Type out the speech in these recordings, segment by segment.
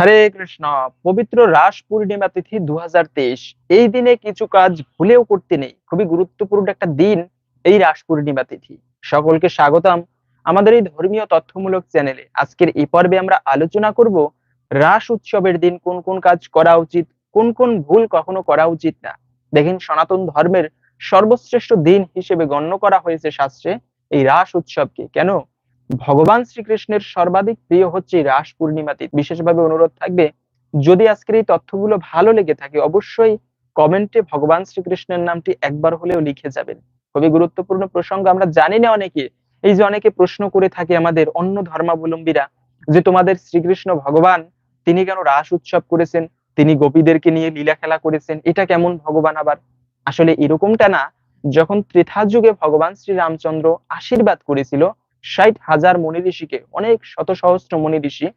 হরে কৃষ্ণ, পবিত্র রাস পূর্ণিমা তিথি দু হাজার তেইশ। এই দিনে কিছু কাজ ভুলেও করতে নেই। খুবই গুরুত্বপূর্ণ একটা দিন এই রাস পূর্ণিমা তিথি। সকলকে স্বাগতম আমাদের এই ধর্মীয় তথ্যমূলক চ্যানেলে। আজকের এই পর্বে আমরা আলোচনা করব, রাস উৎসবের দিন কোন কোন কাজ করা উচিত, কোন কোন ভুল কখনো করা উচিত না। দেখেন, সনাতন ধর্মের সর্বশ্রেষ্ঠ দিন হিসেবে গণ্য করা হয়েছে শাস্ত্রে এই রাস উৎসবকে। কেন? ভগবান শ্রীকৃষ্ণের সর্বাধিক প্রিয় হচ্ছে রাস পূর্ণিমা তিথি বিশেষভাবে অনুরোধ থাকবে, যদি আজকের এই তথ্যগুলো ভালো লেগে থাকে, অবশ্যই কমেন্টে ভগবান শ্রীকৃষ্ণের নামটি একবার হলেও লিখে যাবেন। খুবই গুরুত্বপূর্ণ প্রসঙ্গ, আমরা জানি না অনেকে, এই যে অনেকে প্রশ্ন করে থাকে আমাদের অন্য ধর্মাবলম্বীরা যে তোমাদের শ্রীকৃষ্ণ ভগবান, তিনি কেন রাস উৎসব করেছেন, তিনি গোপীদেরকে নিয়ে লীলা খেলা করেছেন, এটা কেমন ভগবান আবার? আসলে এরকমটা না, যখন ত্রেতা যুগে ভগবান শ্রী রামচন্দ্র আশীর্বাদ করেছিল ষাট হাজার মনি ঋষিকে অনেক শত সহস্র মনি ঋষি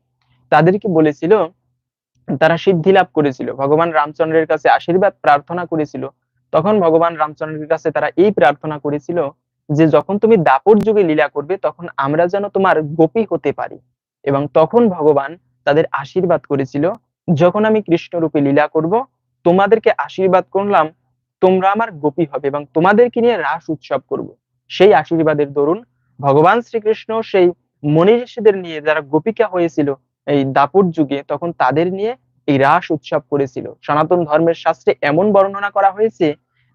তাদেরকে বলেছিল, তারা সিদ্ধি লাভ করেছিল। ভগবান রামচন্দ্রের কাছে আশীর্বাদ প্রার্থনা করেছিল। তখন ভগবান রামচন্দ্রের কাছে তারা এই প্রার্থনা করেছিল যে, যখন তুমি দাপর যুগে লীলা করবে, তখন আমরা যেন তোমার গোপী হতে পারি। এবং তখন ভগবান তাদের আশীর্বাদ করেছিল, যখন আমি কৃষ্ণ রূপে লীলা করব, তোমাদেরকে আশীর্বাদ করলাম, তোমরা আমার গোপী হবে এবং তোমাদেরকে নিয়ে রাস উৎসব করব। সেই আশীর্বাদের দরুন ভগবান শ্রীকৃষ্ণ সেই মনি ঋষিদের নিয়ে যারা গোপিকা হয়েছিল এই দাপর যুগে, তখন তাদের নিয়ে এই রাস উৎসব করেছিল। সনাতন ধর্মের শাস্ত্রে এমন বর্ণনা করা হয়েছে,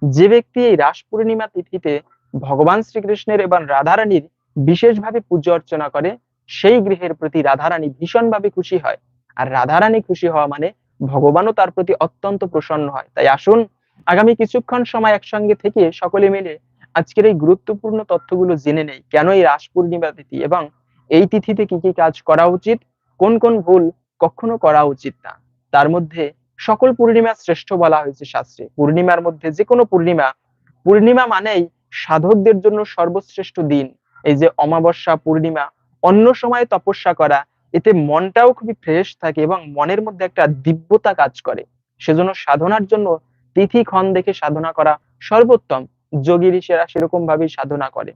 যে ব্যক্তি এই রাস পূর্ণিমা তিথিতে ভগবান শ্রীকৃষ্ণের এবং রাধারানীর বিশেষভাবে পূজা অর্চনা করে, সেই গৃহের প্রতি রাধারানী ভীষণভাবে খুশি হয়। আর রাধারানী খুশি হওয়া মানে ভগবানও তার প্রতি অত্যন্ত প্রসন্ন হয়। তাই আসুন, আগামী কিছুক্ষণ সময় একসঙ্গে থেকে সকলে মিলে আজকের এই গুরুত্বপূর্ণ তথ্যগুলো জেনে নেই। কেন এই রাস পূর্ণিমা তিথি এবং এই তিথিতে কি কি কাজ করা উচিত? কোন কোন ভুল কখনো করা উচিত না। তার মধ্যে সকল পূর্ণিমা শ্রেষ্ঠ বলা হয়েছে শাস্ত্রে। পূর্ণিমার মধ্যে যে কোনো পূর্ণিমা পূর্ণিমা মানেই সাধকদের জন্য সর্বশ্রেষ্ঠ দিন। এই যে অমাবস্যা, পূর্ণিমা, অন্য সময় তপস্যা করা, এতে মনটাও খুবই ফ্রেশ থাকে এবং মনের মধ্যে একটা দিব্যতা কাজ করে। সেজন্য সাধনার জন্য তিথি, ক্ষণ দেখে সাধনা করা সর্বোত্তম। যোগী ঋষিরা সেরকম ভাবেই সাধনা করে।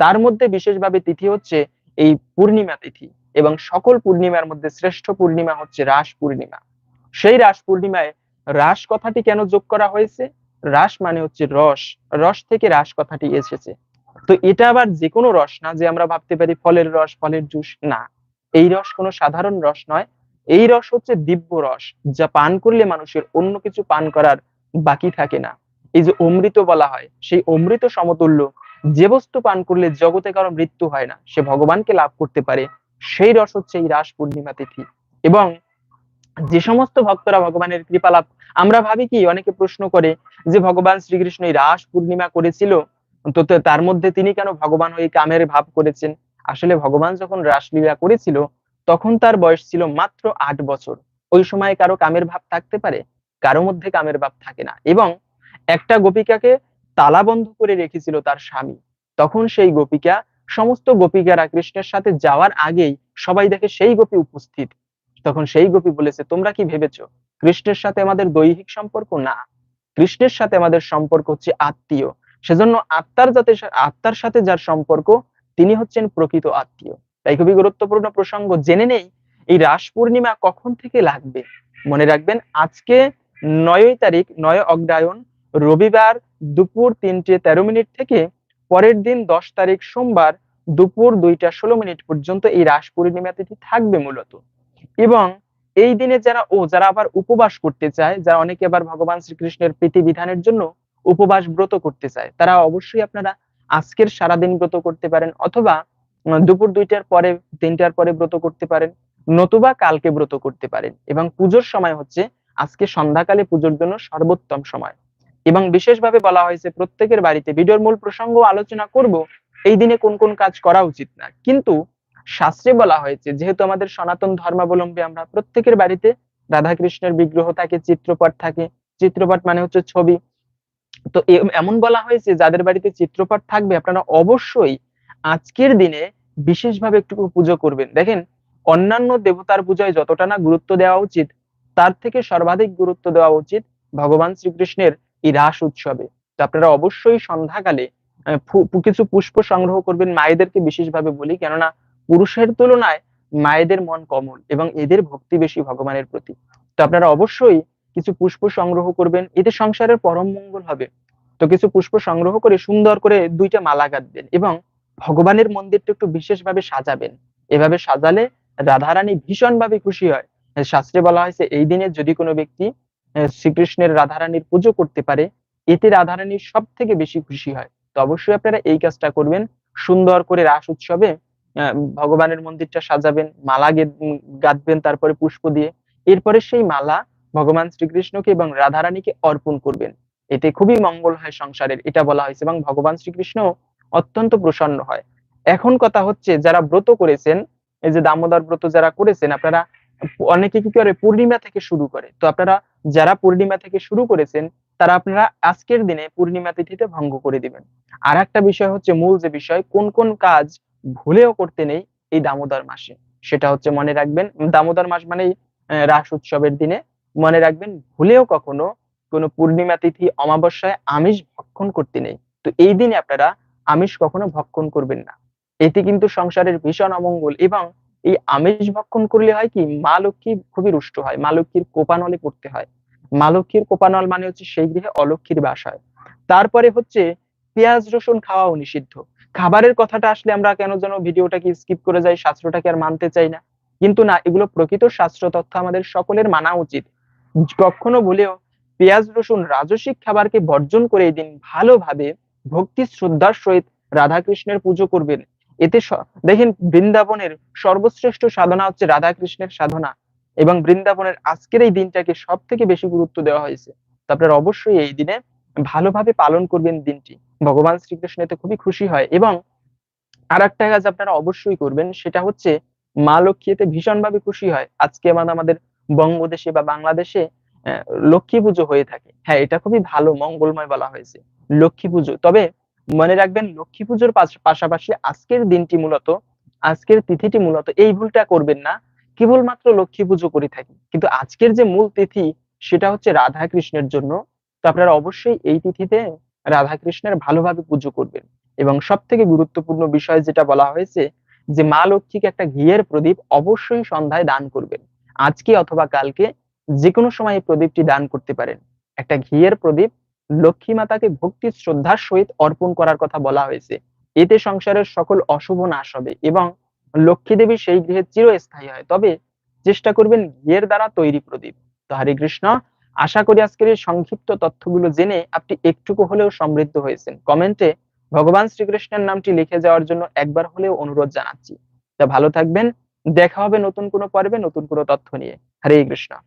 তার মধ্যে বিশেষভাবে তিথি হচ্ছে এই পূর্ণিমা তিথি এবং সকল পূর্ণিমার মধ্যে শ্রেষ্ঠ পূর্ণিমা হচ্ছে রাস পূর্ণিমা। সেই রাস পূর্ণিমায় রাস কথাটি কেন যোগ করা হয়েছে? রাস মানে হচ্ছে রস রস থেকে রাস কথাটি এসেছে। তো এটা আবার যে কোনো রস না যে আমরা ভাবতে পারি ফলের রস, ফলের জুস, না। এই রস কোনো সাধারণ রস নয়। এই রস হচ্ছে দিব্য রস, যা পান করলে মানুষের অন্য কিছু পান করার বাকি থাকে না। এই যে অমৃত বলা হয়, সেই অমৃত সমতুল্য যে বস্তু পান করলে জগতে কারও মৃত্যু হয় না, সে ভগবানকে লাভ করতে পারে, সেই রস হচ্ছে এই রাস পূর্ণিমা তিথি। এবং যে সমস্ত ভক্তরা ভগবানের কৃপা লাভ, আমরা ভাবি কি, অনেকে প্রশ্ন করে যে ভগবান শ্রীকৃষ্ণ এই রাস পূর্ণিমা করেছিল, তো তার মধ্যে তিনি কেন ভগবান হয়ে কামের ভাব করেছেন? আসলে ভগবান যখন রাসলীলা করেছিল, তখন তার বয়স ছিল মাত্র আট বছর। ওই সময় কারও কামের ভাব থাকতে পারে? কারও মধ্যে কামের ভাব থাকে না। এবং একটা গোপিকাকে তালা বন্ধ করে রেখেছিল তার স্বামী। তখন সেই গোপিকা, সমস্ত গোপিকারা কৃষ্ণের সাথে যাওয়ার আগেই সবাই দেখে সেই গোপী উপস্থিত। তখন সেই গোপী বলেছে, তোমরা কি ভেবেছো? কৃষ্ণের সাথে আমাদের দৈহিক সম্পর্ক না। কৃষ্ণের সাথে আমাদের সম্পর্ক হচ্ছে আত্মীয়। সেজন্য আত্মার যাতে আত্মার সাথে যার সম্পর্ক, তিনি হচ্ছেন প্রকৃত আত্মীয়। তাই খুবই গুরুত্বপূর্ণ প্রসঙ্গ। জেনে নেই, এই রাস পূর্ণিমা কখন থেকে লাগবে? মনে রাখবেন, আজকে নয় তারিখ, নয় অগ্রায়ণ রবিবার দুপুর তিনটে তেরো মিনিট থেকে পরের দিন দশ তারিখ সোমবার দুপুর দুইটা ষোলো মিনিট পর্যন্ত এই রাস পূর্ণিমা তিথি থাকবে মূলত। এবং এই দিনে যারা ও যারা আবার উপবাস করতে চায়, যারা অনেকে আবার ভগবান শ্রীকৃষ্ণের প্রীতি বিধানের জন্য উপবাস ব্রত করতে চায়, তারা অবশ্যই আপনারা আজকের সারাদিন ব্রত করতে পারেন অথবা দুপুর দুইটার পরে, তিনটার পরে ব্রত করতে পারেন, নতুবা কালকে ব্রত করতে পারেন। এবং পুজোর সময় হচ্ছে আজকে সন্ধ্যাকালে পুজোর জন্য সর্বোত্তম সময়। এবং বিশেষভাবে বলা হয়েছে, প্রত্যেকের বাড়িতে ভিডিওর মূল প্রসঙ্গ আলোচনা করব, এই দিনে কোন কোন কাজ করা উচিত না। কিন্তু শাস্ত্রে বলা হয়েছে, যেহেতু আমাদের সনাতন ধর্মাবলম্বী আমরা প্রত্যেকের বাড়িতে রাধা কৃষ্ণের বিগ্রহ থাকে, চিত্রপট থাকে, চিত্রপট মানে হচ্ছে ছবি। তো এমন বলা হয়েছে, যাদের বাড়িতে চিত্রপট থাকবে, আপনারা অবশ্যই আজকের দিনে বিশেষভাবে একটু পুজো করবেন। দেখেন, অন্যান্য দেবতার পূজায় যতটা না গুরুত্ব দেওয়া উচিত, তার থেকে সর্বাধিক গুরুত্ব দেওয়া উচিত ভগবান শ্রীকৃষ্ণের এই রাস উৎসবে। তো আপনারা অবশ্যই সন্ধ্যাকালে কিছু পুষ্প সংগ্রহ করবেন মায়েদেরকে বিশেষভাবে বলি। কেননা পুরুষের তুলনায় মায়েদের মন কমল এবং এদের ভক্তি বেশি ভগবানের প্রতি। তো আপনারা অবশ্যই কিছু পুষ্প সংগ্রহ করবেন। এতে সংসারের পরম মঙ্গল হবে। তো কিছু পুষ্প সংগ্রহ করে সুন্দর করে দুইটা মালা গাঁথবেন এবং ভগবানের মন্দিরটা একটু বিশেষভাবে সাজাবেন। এভাবে সাজালে রাধারানী ভীষণভাবে খুশি হয়। শাস্ত্রে বলা হয়েছে, এই দিনে যদি কোনো ব্যক্তি শ্রীকৃষ্ণের রাধারানীর পুজো করতে পারে এতে রাধারানী সব থেকে বেশি খুশি হয়। তো অবশ্যই আপনারা এই কাজটা করবেন। সুন্দর করে রাস উৎসবে ভগবানের মন্দিরটা সাজাবেন মালা গে- উম, গাঁথবেন তারপরে পুষ্প দিয়ে। এরপরে সেই মালা ভগবান শ্রীকৃষ্ণকে এবং রাধারানীকে অর্পণ করবেন। এতে খুবই মঙ্গল হয় সংসারের এটা বলা হয়েছে এবং ভগবান শ্রীকৃষ্ণ অত্যন্ত প্রসন্ন হয়। এখন কথা হচ্ছে যারা ব্রত করেছেন এই যে দামোদর ব্রত যারা করেছেন আপনারা অনেকে কি করে পূর্ণিমা থেকে শুরু করে। তো আপনারা যারা পূর্ণিমা থেকে শুরু করেছেন, তারা আপনারা আজকের দিনে পূর্ণিমা তিথিতে ভঙ্গ করে দিবেন। আর একটা বিষয় হচ্ছে মূল যে বিষয়, কোন কোন কাজ ভুলেও করতে নেই এই দামোদর মাসে। সেটা হচ্ছে মনে রাখবেন, দামোদর মাস মানে রাস উৎসবের দিনে মনে রাখবেন ভুলেও কখনো কোনো পূর্ণিমা তিথি অমাবস্যায় আমিষ ভক্ষণ করতে নেই। তো এই দিনে আপনারা আমিষ কখনো ভক্ষণ করবেন না। এতে কিন্তু সংসারের ভীষণ অমঙ্গল এবং এই আমিষ ভক্ষণ করলে হয় কি, মা লক্ষ্মী খুবই রুষ্ট হয়। মা লক্ষ্মীর কোপানলে পড়তে হয়। মা লক্ষ্মীর কোপানল মানে হচ্ছে সেই গৃহে অলক্ষ্মীর বাস হয়। তারপরে হচ্ছে পেঁয়াজ, রসুন খাওয়াও নিষিদ্ধ। খাবারের কথাটা আসলে আমরা কেন যেন ভিডিওটাকে স্কিপ করে যাই, শাস্ত্রটাকে আর মানতে চাই না। কিন্তু না, এগুলো প্রকৃত শাস্ত্র তথ্য আমাদের সকলের মানা উচিত। কখনো বলেও পেঁয়াজ, রসুন রাজসিক খাবারকে বর্জন করে এই দিন ভালোভাবে ভক্তি শ্রদ্ধার সহিত রাধাকৃষ্ণের পুজো করবেন। এতে দেখেন বৃন্দাবনের সর্বশ্রেষ্ঠ সাধনা হচ্ছে রাধাকৃষ্ণের সাধনা এবং বৃন্দাবনের আজকের এই দিনটাকে সব থেকে বেশি গুরুত্ব দেওয়া হয়েছে। তো আপনারা অবশ্যই এই দিনে ভালোভাবে পালন করবেন দিনটি। ভগবান শ্রীকৃষ্ণ এতে খুবই খুশি হয় এবং আর একটা কাজ আপনারা অবশ্যই করবেন, সেটা হচ্ছে মা লক্ষ্মী এতে ভীষণভাবে খুশি হয়। আজকে আমাদের বঙ্গদেশে বা বাংলাদেশে লক্ষ্মী পুজো হয়ে থাকে। হ্যাঁ এটা খুবই ভালো, মঙ্গলময় বলা হয়েছে। লক্ষ্মী পুজো। তবে মনে রাখবেন, লক্ষ্মী পুজোর পাশাপাশি আজকের দিনটি মূলত, আজকের তিথিটি মূলত এই ভুলটা করবেন না, কেবলমাত্র লক্ষ্মী পুজো করে থাকি কিন্তু আজকের যে মূল তিথি, সেটা হচ্ছে রাধা কৃষ্ণের জন্য। তো আপনারা অবশ্যই এই তিথিতে রাধা কৃষ্ণের ভালোভাবে পুজো করবেন। এবং সব থেকে গুরুত্বপূর্ণ বিষয় যেটা বলা হয়েছে, যে মা লক্ষ্মীকে একটা ঘিয়ের প্রদীপ অবশ্যই সন্ধ্যায় দান করবেন। আজকে অথবা কালকে যে কোনো সময় এই প্রদীপটি দান করতে পারেন। একটা ঘিয়ের প্রদীপ লক্ষ্মী মাতাকে ভক্তি শ্রদ্ধার সহিত অর্পণ করার কথা বলা হয়েছে। এতে সংসারের সকল অশুভ নাশ হবে এবং লক্ষ্মী দেবী সেই গৃহে চিরস্থায়ী হয়। তবে চেষ্টা করবেন ঘিয়ের দ্বারা তৈরি প্রদীপ। তো হরে কৃষ্ণ, আশা করি আজকের এই সংক্ষিপ্ত তথ্যগুলো জেনে আপনি একটুকু হলেও সমৃদ্ধ হয়েছেন। কমেন্টে ভগবান শ্রীকৃষ্ণের নামটি লিখে যাওয়ার জন্য একবার হলেও অনুরোধ জানাচ্ছি। তা ভালো থাকবেন, দেখা হবে নতুন কোনো পর্বে নতুন কোনো তথ্য নিয়ে। হরে কৃষ্ণ।